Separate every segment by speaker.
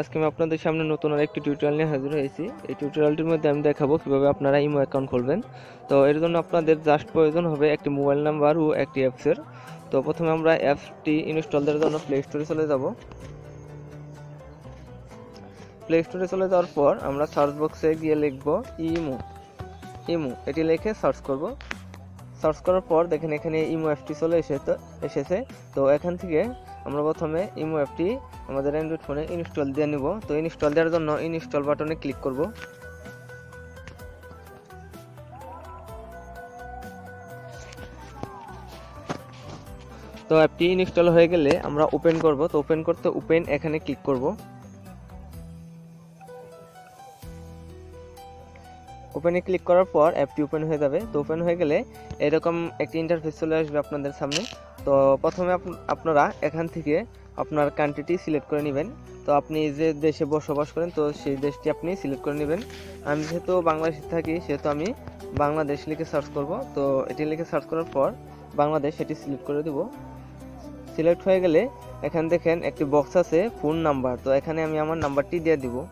Speaker 1: আজকে আমি আপনাদের সামনে নতুন আর একটি টিউটোরিয়াল নিয়ে হাজির হয়েছি। এই টিউটোরিয়ালটির মধ্যে আমি দেখাবো কীভাবে আপনারা ইমো অ্যাকাউন্ট খুলবেন। তো এর জন্য আপনাদের জাস্ট প্রয়োজন হবে একটি মোবাইল নাম্বার ও একটি অ্যাপসের তো প্রথমে আমরা অ্যাপসটি ইনস্টল দেওয়ার জন্য প্লে স্টোরে চলে যাব। প্লে স্টোরে চলে যাওয়ার পর আমরা সার্চ বক্সে গিয়ে লিখব ইমো ইমো এটি লিখে সার্চ করব। সার্চ করার পর দেখেন এখানে ইমো অ্যাপটি চলে এসে এসেছে। তো এখান থেকে আমরা প্রথমে ইমো অ্যাপটি আমাদের অ্যান্ড্রয়েড ফোনে ইনস্টল দিয়ে নিব। তো ইনস্টল দেওয়ার জন্য ইনস্টল বাটনে ক্লিক করব। তো অ্যাপটি ইনস্টল হয়ে গেলে আমরা ওপেন করব। তো ওপেন করতে ওপেন এখানে ক্লিক করব। ওপেনে ক্লিক করার পর অ্যাপটি ওপেন হয়ে যাবে। তো ওপেন হয়ে গেলে এরকম একটি ইন্টারফেস চলে আসবে আপনাদের সামনে। তো প্রথমে আপ- আপনারা এখান থেকে আপনার কান্ট্রিটি সিলেক্ট করে নেবেন। তো আপনি যে দেশে বসবাস করেন, তো সেই দেশটি আপনি সিলেক্ট করে নেবেন। আমি যেহেতু বাংলাদেশে থাকি, সেহেতু আমি বাংলাদেশ লিখে সার্চ করব। তো এটি লিখে সার্চ করার পর বাংলাদেশ এটি সিলেক্ট করে দেব। সিলেক্ট হয়ে গেলে এখান দেখেন একটি বক্স আছে ফোন নাম্বার তো এখানে আমি আমার নাম্বারটি দিয়ে দিব।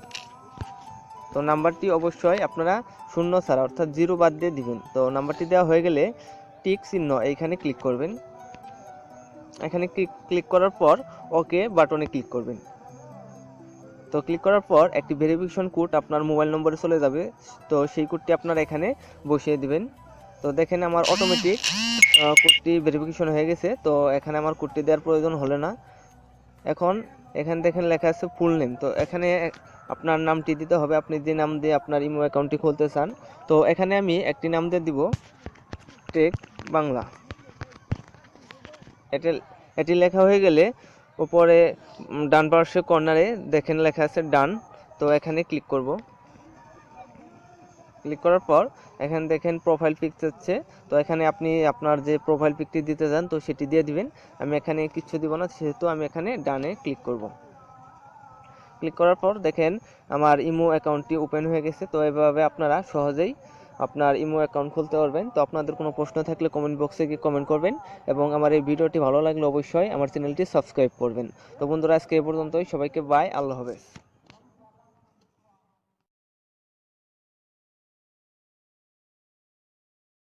Speaker 1: তো নাম্বারটি অবশ্যই আপনারা শূন্য ছাড়া, অর্থাৎ জিরো বাদ দিয়ে দিবেন। তো নাম্বারটি দেওয়া হয়ে গেলে টিক চিহ্ন এইখানে ক্লিক করবেন। এখানে ক্লিক ক্লিক করার পর ওকে বাটনে ক্লিক করবেন। তো ক্লিক করার পর একটি ভেরিফিকেশন কোড আপনার মোবাইল নম্বরে চলে যাবে। তো সেই কোডটি আপনার এখানে বসিয়ে দিবেন। তো দেখেন আমার অটোমেটিক কোডটি ভেরিফিকেশন হয়ে গেছে। তো এখানে আমার কোডটি দেওয়ার প্রয়োজন হলো না। এখন এখানে দেখেন লেখা আছে ফুল নেম তো এখানে আপনার নামটি দিতে হবে। আপনি যে নাম দিয়ে আপনার ইমো অ্যাকাউন্টটি খুলতে চান। তো এখানে আমি একটি নাম দিয়ে দিব, টেক বাংলা। এটি এটি লেখা হয়ে গেলে উপরে ডান পার্শ্বে কর্নারে দেখেন লেখা আছে ডান। তো এখানে ক্লিক করব। ক্লিক করার পর এখানে দেখেন প্রোফাইল পিক চাচ্ছে তো এখানে আপনি আপনার যে প্রোফাইল পিকটি দিতে চান, তো সেটি দিয়ে দিবেন। আমি এখানে কিছু দিব না, সেহেতু আমি এখানে ডানে ক্লিক করব। ক্লিক করার পর দেখেন আমার ইমো অ্যাকাউন্টটি ওপেন হয়ে গেছে। তো এভাবে আপনারা সহজেই আপনার ইমো অ্যাকাউন্ট খুলতে পারবেন। তো আপনাদের কোনো প্রশ্ন থাকলে কমেন্ট বক্সে গিয়ে কমেন্ট করবেন এবং আমার এই ভিডিওটি ভালো লাগলে অবশ্যই আমার চ্যানেলটি সাবস্ক্রাইব করবেন। তো বন্ধুরা, আজকে এ পর্যন্তই। সবাইকে বাই আল্লাহ হাফেজ।